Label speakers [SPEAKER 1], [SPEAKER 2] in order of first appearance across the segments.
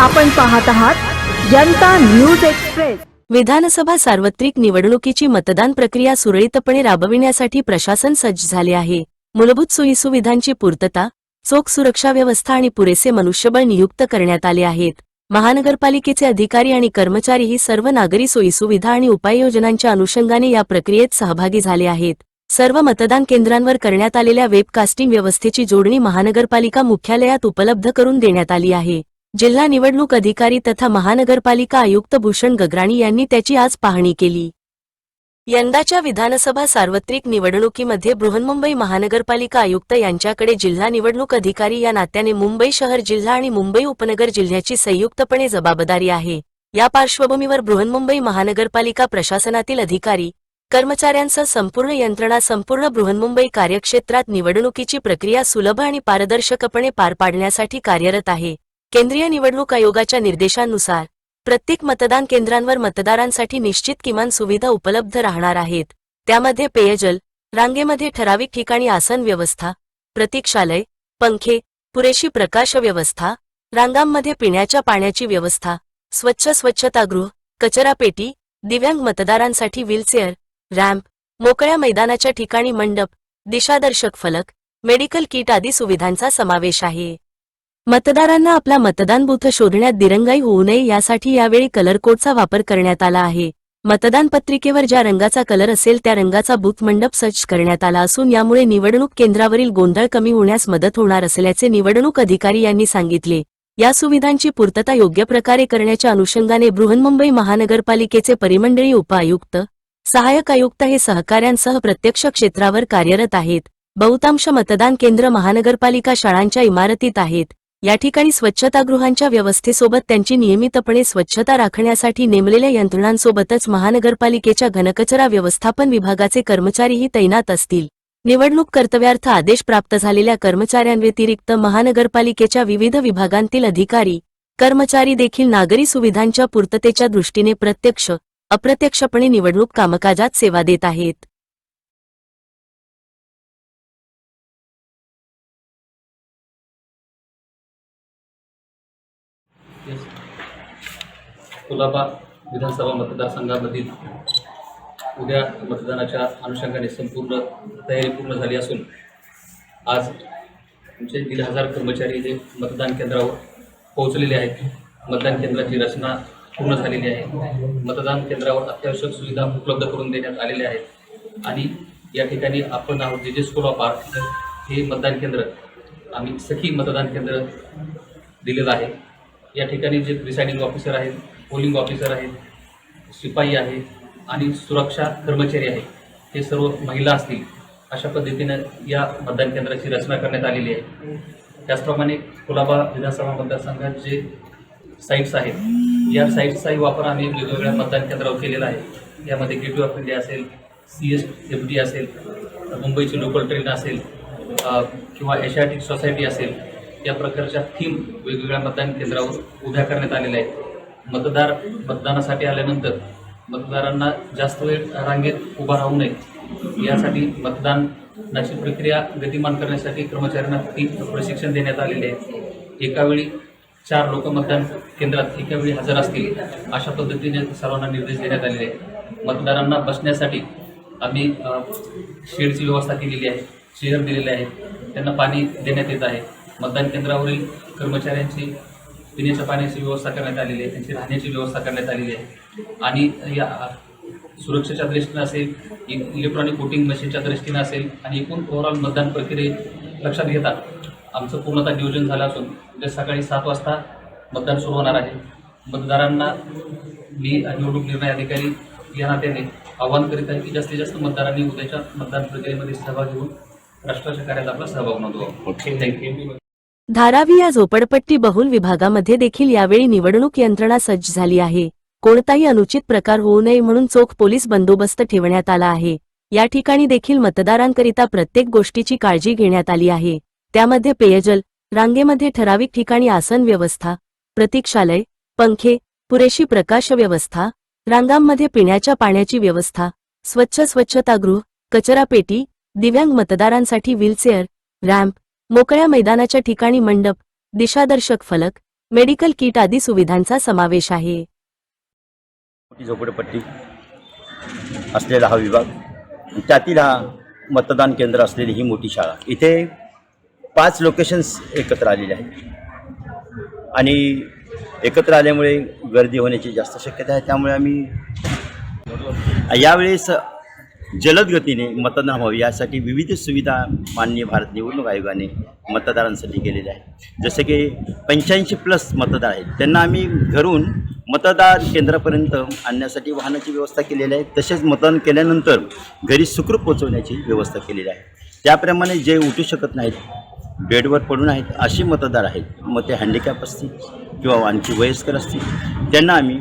[SPEAKER 1] आपण पाहत आहात जनता न्यूज एक्सप्रेस.
[SPEAKER 2] विधानसभा सार्वत्रिक निवडणुकीची मतदान प्रक्रिया सुरळीतपणे राबविण्यासाठी प्रशासन सज्ज झाले आहे. मूलभूत सोयीसुविधांची पूर्तता चोख सुरक्षा व्यवस्था आणि पुरेसे मनुष्यबळ नियुक्त करण्यात आले आहेत. महानगरपालिकेचे अधिकारी आणि कर्मचारी ही सर्व नागरी सोयीसुविधा आणि उपाययोजनांच्या अनुषंगाने या प्रक्रियेत सहभागी झाले आहेत. सर्व मतदान केंद्रांवर करण्यात आलेल्या वेबकास्टिंग व्यवस्थेची जोडणी महानगरपालिका मुख्यालयात उपलब्ध करून देण्यात आली आहे. जिल्हा निवडणूक अधिकारी तथा महानगरपालिका आयुक्त भूषण गगराणी यांनी त्याची आज पाहणी केली. यंदाच्या विधानसभा सार्वत्रिक निवडणुकीमध्ये बृहन्मुंबई महानगरपालिका आयुक्त यांच्याकडे जिल्हा निवडणूक अधिकारी या नात्याने मुंबई शहर जिल्हा आणि मुंबई उपनगर जिल्ह्याची संयुक्तपणे जबाबदारी आहे. या पार्श्वभूमीवर बृहन्मुंबई महानगरपालिका प्रशासनातील अधिकारी कर्मचाऱ्यांसह संपूर्ण यंत्रणा संपूर्ण बृहन्मुंबई कार्यक्षेत्रात निवडणुकीची प्रक्रिया सुलभ आणि पारदर्शकपणे पार पाडण्यासाठी कार्यरत आहे. केंद्रीय निवडणूक आयोगाच्या निर्देशानुसार प्रत्येक मतदान केंद्रांवर मतदारांसाठी निश्चित किमान सुविधा उपलब्ध राहणार आहेत. त्यामध्ये पेयजल रांगेमध्ये ठराविक ठिकाणी आसन व्यवस्था प्रतीक्षालय पंखे पुरेशी प्रकाश व्यवस्था रांगांमध्ये पिण्याच्या पाण्याची व्यवस्था स्वच्छ स्वच्छतागृह कचरापेटी दिव्यांग मतदारांसाठी व्हीलचेअर रॅम्प मोकळ्या मैदानाच्या ठिकाणी मंडप दिशादर्शक फलक मेडिकल किट आदी सुविधांचा समावेश आहे. मतदारांना आपला मतदान बूथ शोधण्यात दिरंगाई होऊ नये यासाठी यावेळी कलर कोडचा वापर करण्यात आला आहे. मतदान पत्रिकेवर ज्या रंगाचा कलर असेल त्या रंगाचा बूथ मंडप सज्ज करण्यात आला असून यामुळे निवडणूक केंद्रावरील गोंधळ कमी होण्यास मदत होणार असल्याचे निवडणूक अधिकारी यांनी सांगितले. या सुविधांची पूर्तता योग्य प्रकारे करण्याच्या अनुषंगाने बृहन्मुंबई महानगरपालिकेचे परिमंडळी उपायुक्त सहाय्यक आयुक्त हे सहकाऱ्यांसह प्रत्यक्ष क्षेत्रावर कार्यरत आहेत. बहुतांश मतदान केंद्र महानगरपालिका शाळांच्या इमारतीत आहेत. या ठिकाणी स्वच्छतागृहांच्या व्यवस्थेसोबत त्यांची नियमितपणे स्वच्छता राखण्यासाठी नेमलेल्या यंत्रणांसोबतच महानगरपालिकेच्या घनकचरा व्यवस्थापन विभागाचे कर्मचारीही तैनात असतील. निवडणूक कर्तव्यार्थ आदेश प्राप्त झालेल्या कर्मचाऱ्यांव्यतिरिक्त महानगरपालिकेच्या विविध विभागांतील अधिकारी कर्मचारी देखील नागरी सुविधांच्या पूर्ततेच्या दृष्टीने प्रत्यक्ष अप्रत्यक्षपणे निवडणूक कामकाजात सेवा देत आहेत.
[SPEAKER 3] कुलाबा विधानसभा मतदारसंघामधील उद्या मतदानाच्या अनुषंगाने संपूर्ण तयारी पूर्ण झाली असून आज आमचे दीड हजार कर्मचारी हे मतदान केंद्रावर पोहोचलेले आहेत. मतदान केंद्राची रचना पूर्ण झालेली आहे. मतदान केंद्रावर अत्यावश्यक सुविधा उपलब्ध करून देण्यात आलेल्या आहेत. आणि या ठिकाणी आपण आहोत जे जे स्कूल ऑफ आर्ट हे मतदान केंद्र आम्ही सखी मतदान केंद्र दिलेलं आहे. या ठिकाणी जे प्रिसायडिंग ऑफिसर आहेत पोलिंग ऑफिसर आहेत शिपाई आहे आणि सुरक्षा कर्मचारी आहे हे सर्व महिला असतील अशा पद्धतीनं या मतदान केंद्राची रचना करण्यात आलेली आहे. त्याचप्रमाणे कुलाबा विधानसभा मतदारसंघात जे साईट्स आहेत या साईट्सचाही वापर आम्ही वेगवेगळ्या मतदान केंद्रावर केलेला आहे. यामध्ये गेटवे ऑफ इंडिया असेल सी एस एफ डी असेल मुंबईची लोकल ट्रेन असेल किंवा एशियाटिक सोसायटी असेल या प्रकारच्या थीम वेगवेगळ्या मतदान केंद्रावर उभ्या करण्यात आलेल्या आहेत. मतदार मतदानासाठी आल्यानंतर मतदारांना जास्त वेळ रांगेत उभा राहू नये. यासाठी मतदानाची प्रक्रिया गतिमान करण्यासाठी कर्मचाऱ्यांना ती प्रशिक्षण देण्यात आलेले आहे. एकावेळी चार लोक मतदान केंद्रात एकावेळी हजर असतील अशा पद्धतीने सर्वांना निर्देश देण्यात आलेले आहेत. मतदारांना बसण्यासाठी आम्ही शेडची व्यवस्था केलेली आहे चेअर दिलेले आहेत त्यांना पाणी देण्यात येत आहे. मतदान केंद्रावरील कर्मचाऱ्यांची पिण्याच्या पाण्याची व्यवस्था करण्यात आलेली आहे त्यांची राहण्याची व्यवस्था करण्यात आलेली आहे. आणि या सुरक्षेच्या दृष्टीनं असेल इलेक्ट्रॉनिक वोटिंग मशीनच्या दृष्टीनं असेल आणि एकूण ओव्हरऑल मतदान प्रक्रिये लक्षात घेता आमचं पूर्णतः नियोजन झालं असून उद्या सकाळी सात वाजता मतदान सुरू होणार आहे. मतदारांना मी निवडणूक निर्णय अधिकारी या नात्याने आवाहन करीत आहे की जास्तीत जास्त मतदारांनी उद्याच्या मतदान प्रक्रियेमध्ये सहभाग घेऊन राष्ट्राच्या कार्यात आपला सहभाग नोंदवा थँक्यू
[SPEAKER 2] धारावी या झोपडपट्टी बहुल विभागामध्ये देखील यावेळी निवडणूक यंत्रणा सज्ज झाली आहे. कोणताही अनुचित प्रकार होऊ नये म्हणून चोख पोलीस बंदोबस्त ठेवण्यात आला आहे. या ठिकाणी देखील मतदारांकरिता प्रत्येक गोष्टीची काळजी घेण्यात आली आहे. त्यामध्ये पेयजल रांगेमध्ये ठराविक ठिकाणी आसन व्यवस्था प्रतीक्षालय पंखे पुरेशी प्रकाश व्यवस्था रांगांमध्ये पिण्याच्या पाण्याची व्यवस्था स्वच्छ स्वच्छतागृह कचरापेटी दिव्यांग मतदारांसाठी व्हीलचेअर रॅम्प मोकळ्या मैदानाच्या ठिकाणी मंडप दिशादर्शक फलक मेडिकल किट आदी सुविधांचा समावेश आहे.
[SPEAKER 4] झोपडपट्टी असलेला हा विभाग त्यातील हा मतदान केंद्र असलेली ही मोठी शाळा. इथे पाच लोकेशन्स एकत्र आलेले आहेत. आणि एकत्र आल्यामुळे गर्दी होण्याची जास्त शक्यता आहे त्यामुळे आम्ही यावेळेस जलद गतीने मतदान व्हावे यासाठी विविध सुविधा माननीय भारत निवडणूक आयोगाने मतदारांसाठी केलेल्या आहेत. जसे की पंच्याऐंशी प्लस मतदार आहेत. त्यांना आम्ही घरून मतदान केंद्रापर्यंत आणण्यासाठी वाहनाची व्यवस्था केलेली आहे. तसेच मतदान केल्यानंतर घरी सुखरूप पोचवण्याची व्यवस्था केलेली आहे. त्याप्रमाणे जे उठू शकत नाहीत बेडवर पडून आहेत असे मतदार आहेत मग ते हँडिकॅप असतील किंवा आणखी वयस्कर असतील त्यांना आम्ही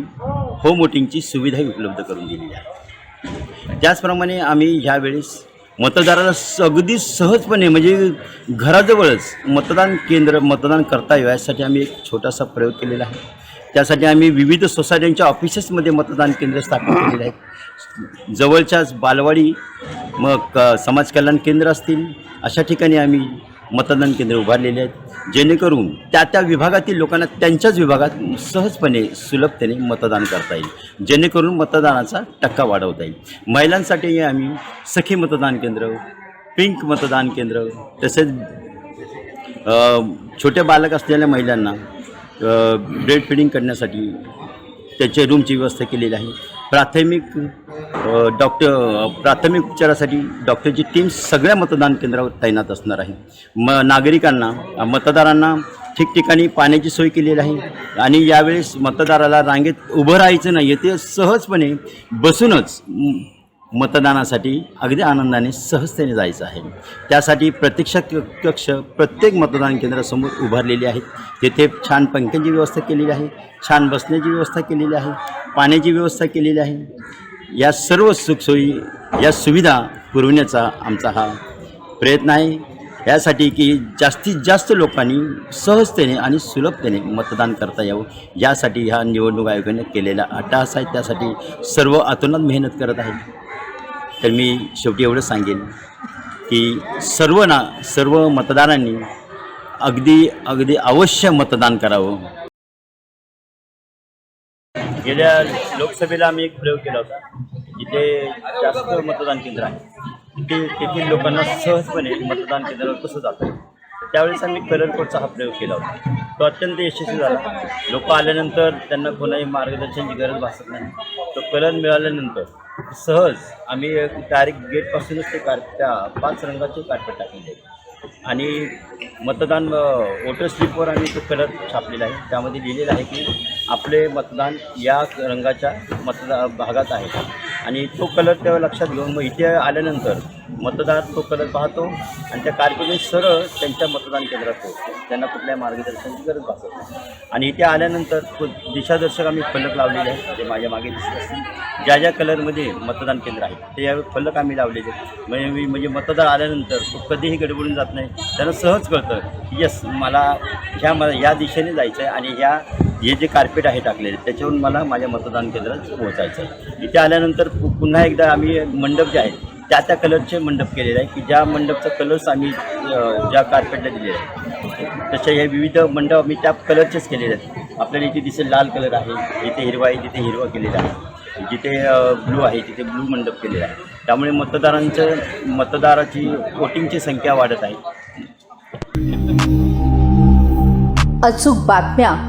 [SPEAKER 4] होम वोटिंगची सुविधाही उपलब्ध करून दिलेली आहे. त्याचप्रमाणे आम्ही ह्यावेळेस मतदाराला अगदी सहजपणे म्हणजे घराजवळच मतदान केंद्र मतदान करता यावं यासाठी आम्ही एक छोटासा प्रयोग केलेला आहे. त्यासाठी आम्ही विविध सोसायट्यांच्या ऑफिसेसमध्ये मतदान केंद्र स्थापित केलेले आहेत. जवळच्याच बालवाडी मग क- समाज कल्याण केंद्र असतील अशा ठिकाणी आम्ही मतदान केंद्र उभारलेले आहेत. जेणेकरून त्या त्या विभागातील लोकांना त्यांच्याच विभागात सहजपणे सुलभतेने मतदान करता येईल. जेणेकरून मतदानाचा टक्का वाढवता येईल. महिलांसाठी आम्ही सखी मतदान केंद्र पिंक मतदान केंद्र तसेच छोटे बालक असलेल्या महिलांना ब्रेड फिडिंग करण्यासाठी त्याच्या रूमची व्यवस्था केलेली आहे. प्राथमिक डॉक्टर प्राथमिक उपचारासाठी डॉक्टरची टीम सगळ्या मतदान केंद्रावर तैनात असणार आहे. म नागरिकांना मतदारांना ठिकठिकाणी पाण्याची सोय केलेली आहे आणि यावेळेस मतदाराला रांगेत उभं राहायचं नाही आहे ते सहजपणे बसूनच मतदानासाठी अगदी आनंदाने सहजतेने जायचं आहे. त्यासाठी प्रतीक्षा क- कक्ष प्रत्येक मतदान केंद्रासमोर उभारलेले आहेत. तेथे छान पंख्यांची व्यवस्था केलेली आहे छान बसण्याची व्यवस्था केलेली आहे पाण्याची व्यवस्था केलेली आहे. या सर्व सुखसोयी या सुविधा पुरवण्याचा आमचा हा प्रयत्न आहे. यासाठी की जास्तीत जास्त लोकांनी सहजतेने आणि सुलभतेने मतदान करता यावं. यासाठी ह्या निवडणूक आयोगाने केलेला अट्टहास आहे. त्यासाठी सर्व अतोनात मेहनत करत आहे. तर मी शेवटी एवढं सांगेन की सर्व ना सर्व मतदारांनी अगदी अगदी अवश्य मतदान करावं. गेल्या लोकसभेला आम्ही एक प्रयोग केला होता जिथे जास्त मतदान केंद्र आहे. तिथे तेथील लोकांना सहजपणे मतदान केंद्रावर कसं जातं त्यावेळेस आम्ही कलर कोडचा हा प्रयोग केला होता. तो अत्यंत यशस्वी झाला. लोक आल्यानंतर त्यांना कोणाही मार्गदर्शनाची गरज भासत नाही. तो कलर मिळाल्यानंतर सहज आम्ही डायरेक्ट गेटपासूनच ते कार त्या पाच रंगाचे कार्पेट टाकलेले आहे आणि मतदान वोटर स्लिपवर आम्ही तो कलर छापलेला आहे. त्यामध्ये लिहिलेलं आहे की आपले मतदान या रंगाच्या मतदा भागात आहे. आणि तो कलर तेव्हा लक्षात घेऊन मग इथे आल्यानंतर मतदार तो कलर पाहतो आणि त्या कारकिर्दीत सरळ त्यांच्या मतदान केंद्रात पोहोचतो त्यांना कुठल्या मार्गदर्शनाची गरज भासत नाही. आणि इथे आल्यानंतर तो दिशादर्शक आम्ही फलक लावलेले आहेत ते माझ्या मागे दिसत असतील. ज्या ज्या कलरमध्ये मतदान केंद्र आहे ते यावेळी फलक आम्ही लावलेले आहेत. म्हणजे मी- म्हणजे मतदार आल्यानंतर तो कधीही गडबडून जात नाही. त्यांना सहज कळतं की यस मला ह्या मला या दिशेने जायचं आहे आणि ह्या हे जे कार्पेट आहे टाकलेले त्याच्यावरून मला माझ्या मतदान केंद्रात पोहोचायचं आहे. इथे आल्यानंतर पु- पुन्हा एकदा आम्ही मंडप जे आहेत त्या त्या कलरचे मंडप केलेले आहे की ज्या मंडपचा कलर्स आम्ही ज्या कार्पेटला दिलेले आहे तसे हे विविध मंडप आम्ही त्या कलरचेच केलेले आहेत. आपल्याला इथे दिसेल लाल कलर आहे जिथे हिरवा आहे तिथे हिरवा केलेला आहे. जिथे ब्लू आहे तिथे ब्लू मंडप केलेला आहे. त्यामुळे मतदारांचं मतदाराची वोटिंगची संख्या वाढत आहे.
[SPEAKER 5] अचूक बातम्या